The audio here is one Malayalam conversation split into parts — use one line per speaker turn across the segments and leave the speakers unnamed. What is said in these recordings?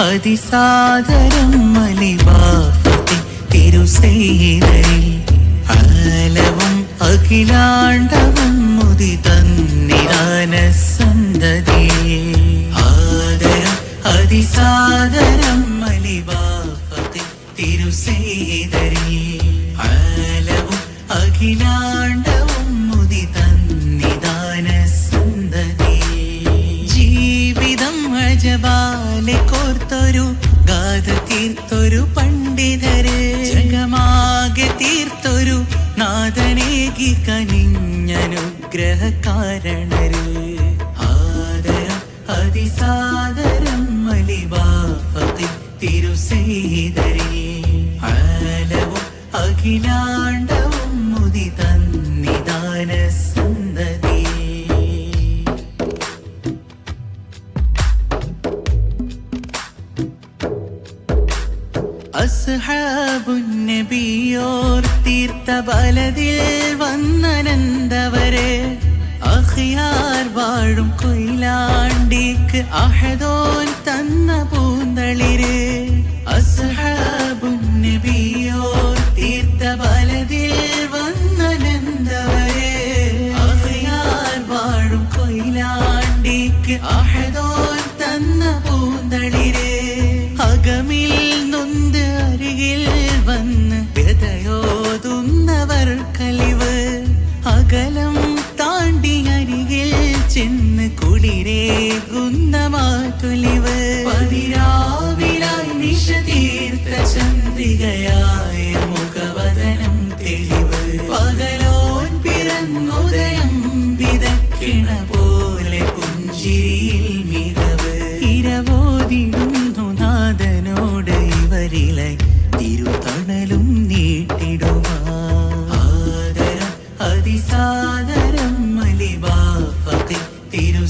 അതിസാദരം മലിവാഫത്തി തിരുസെയ്തരിൽ ആലവും അഖിലാണ്ടവും മുതി തന്നിദാന സന്തതിയെ ആദരം അതിസാദരം മലിവാഫത്തി തിരുസെയ്തരിൽ ആലവും അഖിലാണ്ടവും അജബാലെ കോർത്തൊരു ഗാഥ തീർത്തൊരു പണ്ഡിതര്. ജഗമാകെ തീർത്തൊരു നാദനേകി കനിഞ്ഞനുഗ്രഹ കാരണര് ആദര അതിസാദരം മലിബാഫത്തിൽ തിരുസെയ്തരി അലവും അഖിലാണ്ടവും അസ്ഹാബുന്നബിയോർ തീർത്ത ബലതിൽ വന്നനന്തവരെ. അഖിയാർ വാഴും കൊയിലാണ്ടിക്ക് അഹദോൻ തന്ന പൂന്തളിര്. അസ്ഹാബുന്നബിയോർ തീർത്ത ബലതിൽ വന്നനന്തവരെ. അഖിയാർ വാഴും കൊയിലാണ്ടിക്ക് അഹദോൻ കുളിരേകുന്ന പതിരാവിലായി നിശ തീർത്ത ചന്ദ്രികയായ മുഖവദനം തെളിവ്. പകലോൻ പിറന്നുദയം വിതക്കിണ പോലെ പുഞ്ചിരിയിൽ മികവ്. ഇരവോതിടുന്നു നാഥനോട് ഇവരിലെ തിരുതണലും നീട്ടിടുവാ മലിവാഫത്തി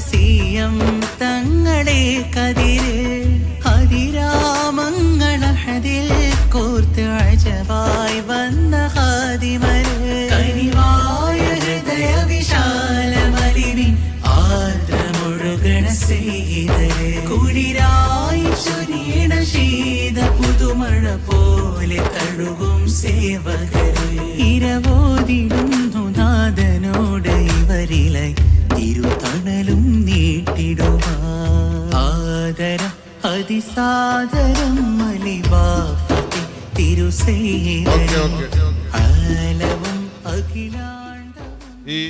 സിയം തങ്ങളെ കതിര് അതിരാമങ്ങളഹതിൽ കോർത്ത് അജവായി വന്ന ഹാദിമര് കനിവായ ഹൃദയ വിശാലമലിവിൻ ആദ്രമൊഴുകണ ചെയ്തര് കുളിരായി ചൊരിയണ ശീത പുതുമഴ പോലെ തഴുകും സേവകര്. ഇരവോതിടുന്നു നാഥനോട് ഇവരിലെ തിരുതണലും നീട്ടിടുക ആദര അതിസാദരം മലിവാഫത്തി തിരുസേതരി
അലവും
ആലവും അഖിലാണ്ടവും
ഈ